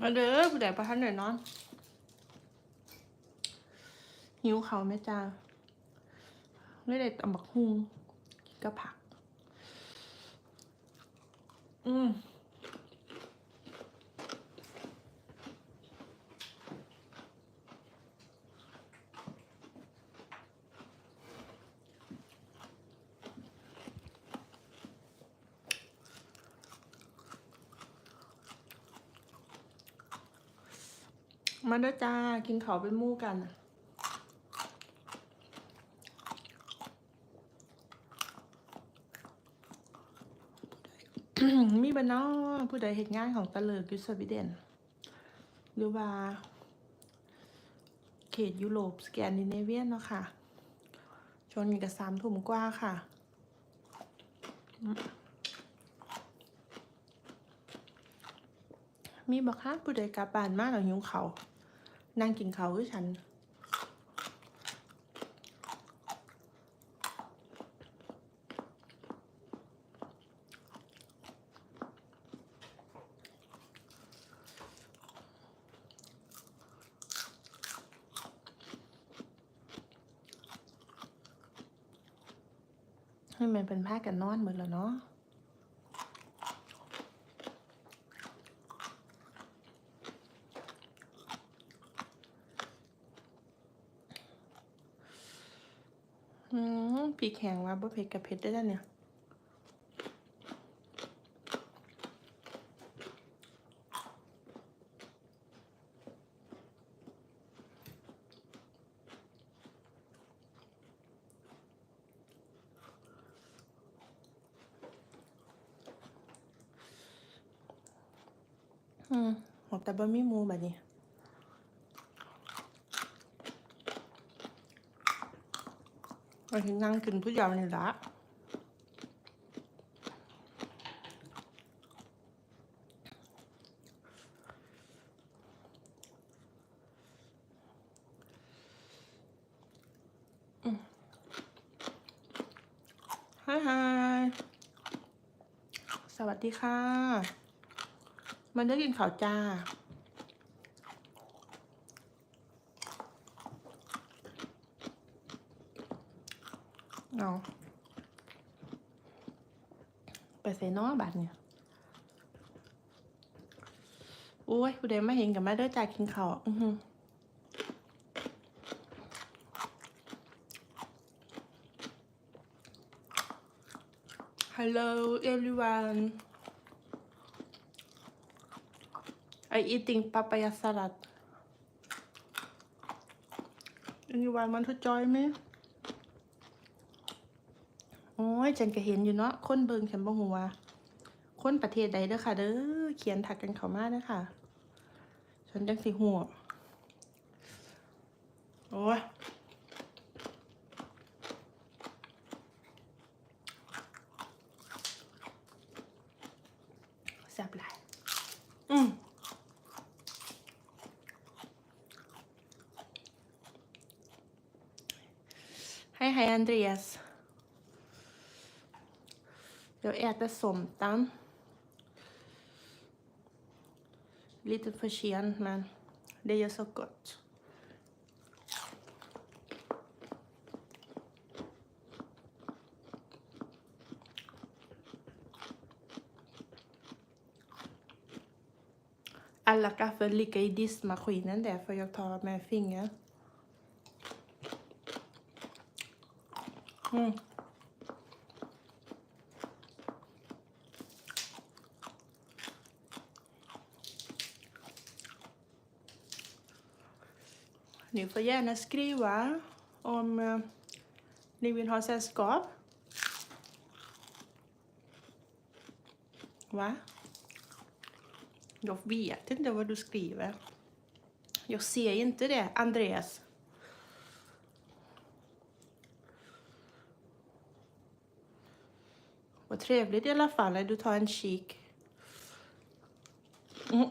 มาเด้อผู้ใดประทันหน่อยนอน หิวเขาแม่จ้าไม่ได้ตำบักฮุงกินกับผัก อืม มาด้อจ้า กินเขาเป็นมู่กันมีบ้านนอผู้ใดเหตุงานของตะเลิกยูสวีเดนหรือว่า เขตยุโรปสแกนดิเนเวียนเนาะค่ะชนกันกับสามถุ่มกว่าค่ะมีบอกค่ะผู้ใดกลับบ้านมาแล้วหิวเขา นั่งกินเขาวคือฉัน ให้มันเป็นผ้ากันนอนหมดแล้วเนาะ อืีแข็งว่าบ่เผ็ดกับเผ็ดได้แล้วเนี่ยอืมหอบแต่บะมีมูแบบนี้ เราถึงนั่งกินผู้เดียวนี่ละฮายฮายสวัสดีค่ะ มันได้กินข้าวจ้า เอาไปใส่น้อบาดเนี่ยโอ้ยผู้ใดมาเห็นกับมาเด้อจ่ากินข้าวอือหือ Hello everyone I eating papaya salad anyone want to join me โอ้ ยฉันก็เห็นอยู่เนาะคนเบิงฉันบ่หัว คนประเทศใดเด้อค่ะ เด้อเขียนถักกันเขามาเด้อค่ะฉันจังสิหัวโอ้ยแซ่บหลายอืม Hej, hej Andreas. Jag äter somtan. Lite för sent, men det gör så gott. Alla kaffe ligger i diskmaskinen där för jag tar med finger. Mm. Ni får gärna skriva om eh, ni vill ha sällskap. Va? Jag vet inte vad du skriver. Jag ser inte det, Andreas. Vad trevligt i alla fall att du tar en kik. Mm.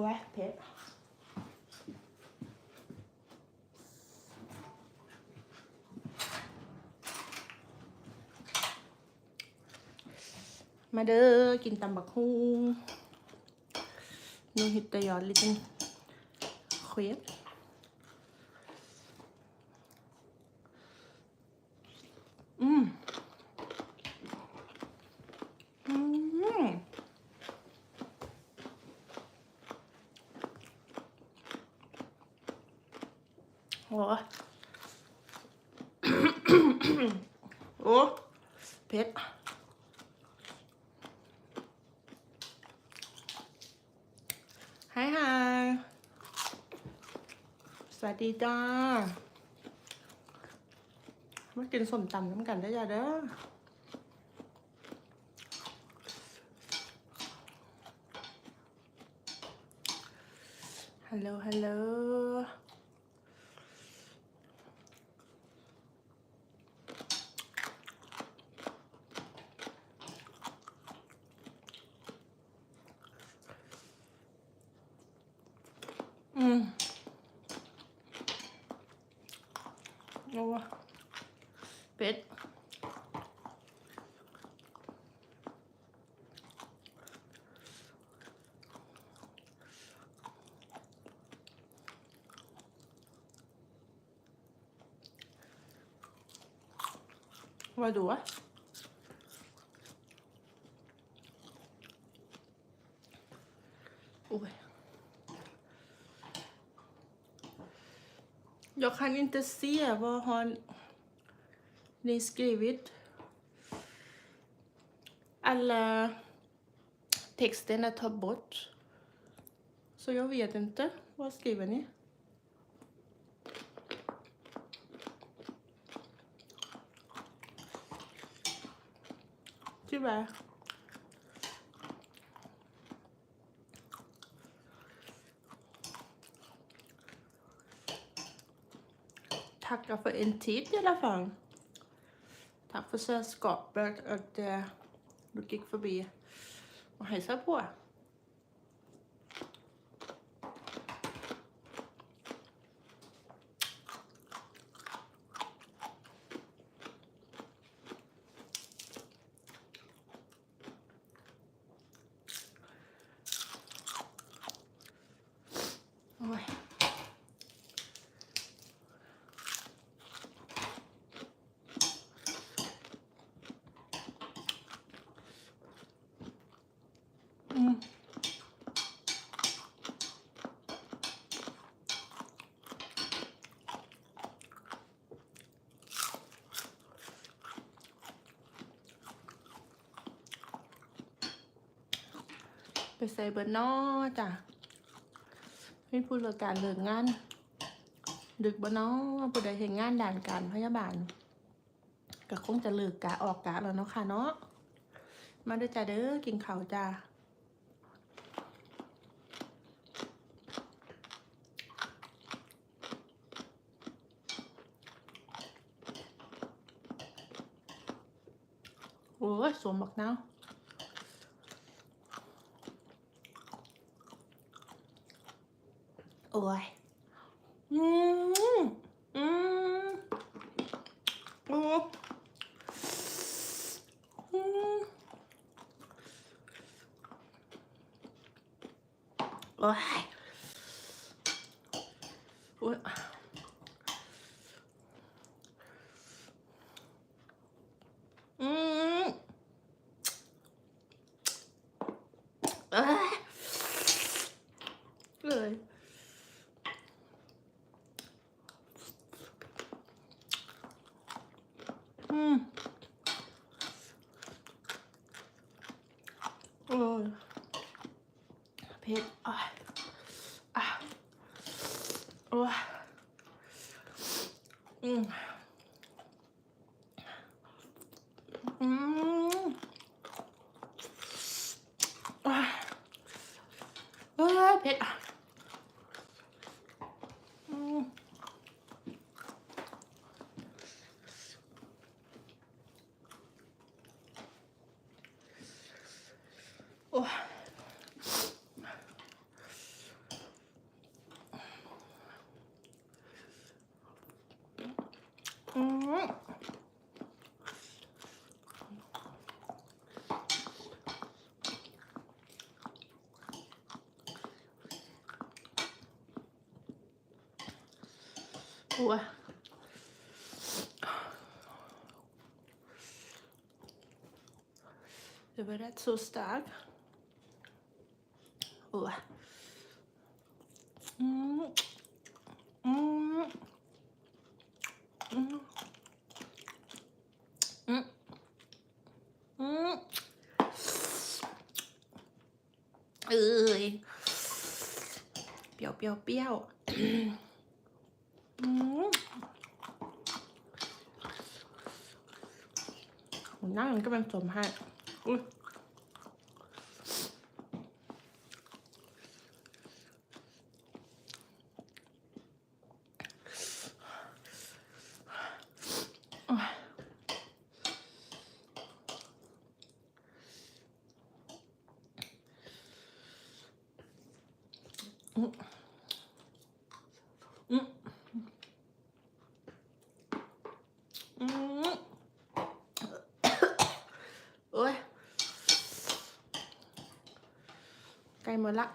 ไว้เผ็มาเด้อกินตำบักฮุงนี่ฮิตตยอนลิตนเควสอืม โอ้เผ็ดฮายฮายสวัสดีจ้ามากินส้มตำน้ำกันได้อจ้าเด้อฮัลโหลฮัลโหล อืมโอ้ เป็ด Vad då? Oj. Jag kan inte se vad ni skrivit. Alla texterna tar bort. Så jag vet inte. Vad skriver ni? Tyvärr. Tackar för en tid i alla fall. För sällskapet att eh, du gick förbi och hälsade på. ไปใส่เบอร์นอจ้ะไม่พูดเรื่องการเลิกงาน ดึกบ่เนาะผู้ใดเห็นงานด่านการพยาบาลก็คงจะเลิกกะออกกะแล้วเนาะค่ะเนาะมาด้อจ้าเด้อกินข้าวจ้าโอ้ยสวมบักนาะ วโอ้ยอืมอืมโอ้อืมโอ้ยโอ้ยอืมเอ้ยเลย อืม โอ้ยเผ็ดอะอะโอ้ยอืม 우와. Det var rätt så starkt. Uah. เปรี้ยวๆหน้ามันก็เป็นสมให้ lạ